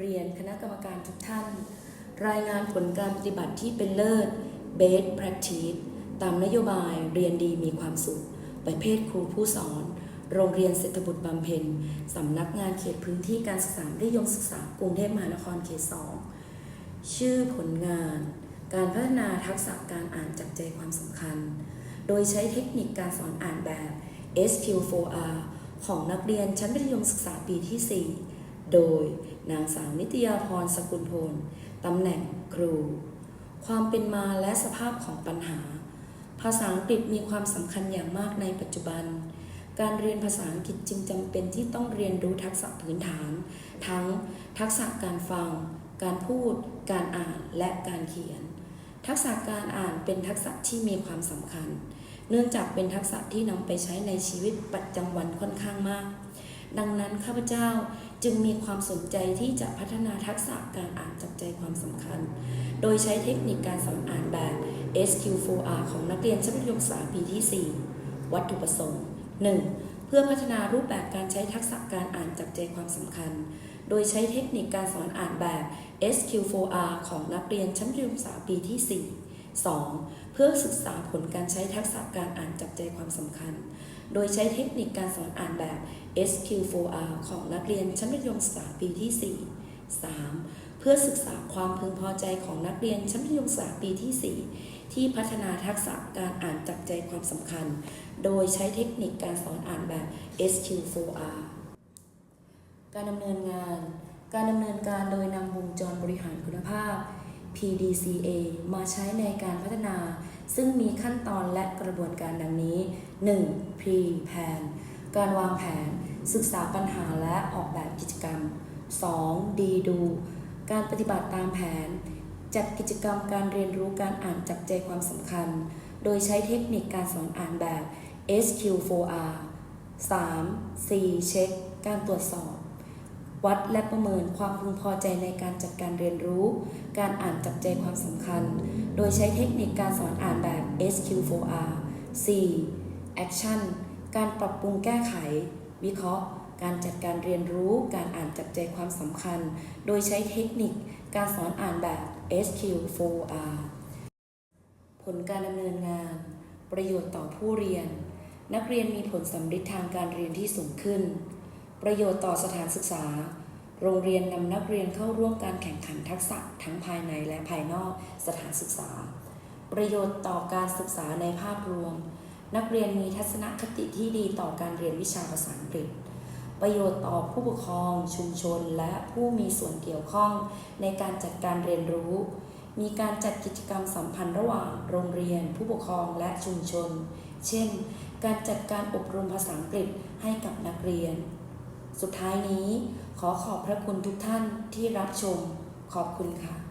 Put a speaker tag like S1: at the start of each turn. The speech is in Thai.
S1: เรียนคณะกรรมการทุกท่าน รายงานผลการปฏิบัติที่เป็นเลิศ Best Practice ตามนโยบายเรียนดีมีความสุข ประเภทครูผู้สอน โรงเรียนเศรษฐบุตรบำเพ็ญสำนักงานเขตพื้นที่การศึกษามัธยมศึกษากรุงเทพมหานครเขต2ชื่อผลงาน การพัฒนาทักษะการอ่านจับใจความสำคัญ โดยใช้เทคนิคการสอนอ่านแบบ SQ4R ของนักเรียนชั้นมัธยมศึกษาปีที่ 4 โดยนางสาวนิตยาพรสกุลพลตำแหน่งครู ความเป็นมาและสภาพของปัญหา ภาษาอังกฤษมีความสำคัญอย่างมากในปัจจุบัน การเรียนภาษาอังกฤษจึงจำเป็นที่ต้องเรียนรู้ทักษะพื้นฐาน ทั้งทักษะการฟัง การพูด การอ่านและการเขียน ทักษะการอ่านเป็นทักษะที่มีความสำคัญ เนื่องจากเป็นทักษะที่นำไปใช้ในชีวิตประจำวันค่อนข้างมาก ดังนั้นข้าพเจ้าจึงมีความสนใจที่จะพัฒนาทักษะการอ่านจับใจความสำคัญ โดยใช้เทคนิคการสอนอ่านแบบ SQ4R ของนักเรียนชั้นมัธยมศึกษาปีที่ 4 วัตถุประสงค์ 1. เพื่อพัฒนารูปแบบการใช้ทักษะการอ่านจับใจความสำคัญ โดยใช้เทคนิคการสอนอ่านแบบ SQ4R ของนักเรียนชั้นมัธยมศึกษาปีที่ 4 2. เพื่อศึกษาผลการใช้ทักษะการอ่านจับใจความสำคัญ โดยใช้เทคนิคการสอนอ่านแบบ SQ4R ของนักเรียนชั้นมัธยมศึกษาปีที่ 4 3. เพื่อศึกษาความพึงพอใจของนักเรียนชั้นมัธยมศึกษาปีที่ 4 ที่พัฒนาทักษะการอ่านจับใจความสำคัญ โดยใช้เทคนิคการสอนอ่านแบบ SQ4R การดำเนินงาน การดำเนินการโดยนำวงจรบริหารคุณภาพ PDCA มาใช้ในการพัฒนา ซึ่งมีขั้นตอนและกระบวนการดังนี้ 1. Pre Plan การวางแผน ศึกษาปัญหาและออกแบบกิจกรรม 2. D Do การปฏิบัติตามแผน จัดกิจกรรมการเรียนรู้การอ่านจับใจความสำคัญ โดยใช้เทคนิคการสอนอ่านแบบ SQ4R 3. C Check การตรวจสอบ วัดและประเมินความพึงพอใจในการจัดการเรียนรู้ การอ่านจับใจความสำคัญ โดยใช้เทคนิคการสอนอ่านแบบ SQ4R 4. Action การปรับปรุงแก้ไข วิเคราะห์ การจัดการเรียนรู้ การอ่านจับใจความสำคัญ โดยใช้เทคนิคการสอนอ่านแบบ SQ4R ผลการดำเนินงาน ประโยชน์ต่อผู้เรียน นักเรียนมีผลสำฤทธิ์ทางการเรียนที่สูงขึ้น ประโยชน์ต่อสถานศึกษา โรงเรียนนำนักเรียนเข้าร่วมการแข่งขันทักษะทั้งภายในและภายนอกสถานศึกษา ประโยชน์ต่อการศึกษาในภาพรวม นักเรียนมีทัศนคติที่ดีต่อการเรียนวิชาภาษาอังกฤษ ประโยชน์ต่อผู้ปกครอง ชุมชน และผู้มีส่วนเกี่ยวข้องในการจัดการเรียนรู้ มีการจัดกิจกรรมสัมพันธ์ระหว่างโรงเรียน ผู้ปกครองและชุมชน เช่น การจัดการอบรมภาษาอังกฤษให้กับนักเรียน สุดท้ายนี้ขอขอบพระคุณทุกท่านที่รับชมขอบคุณค่ะ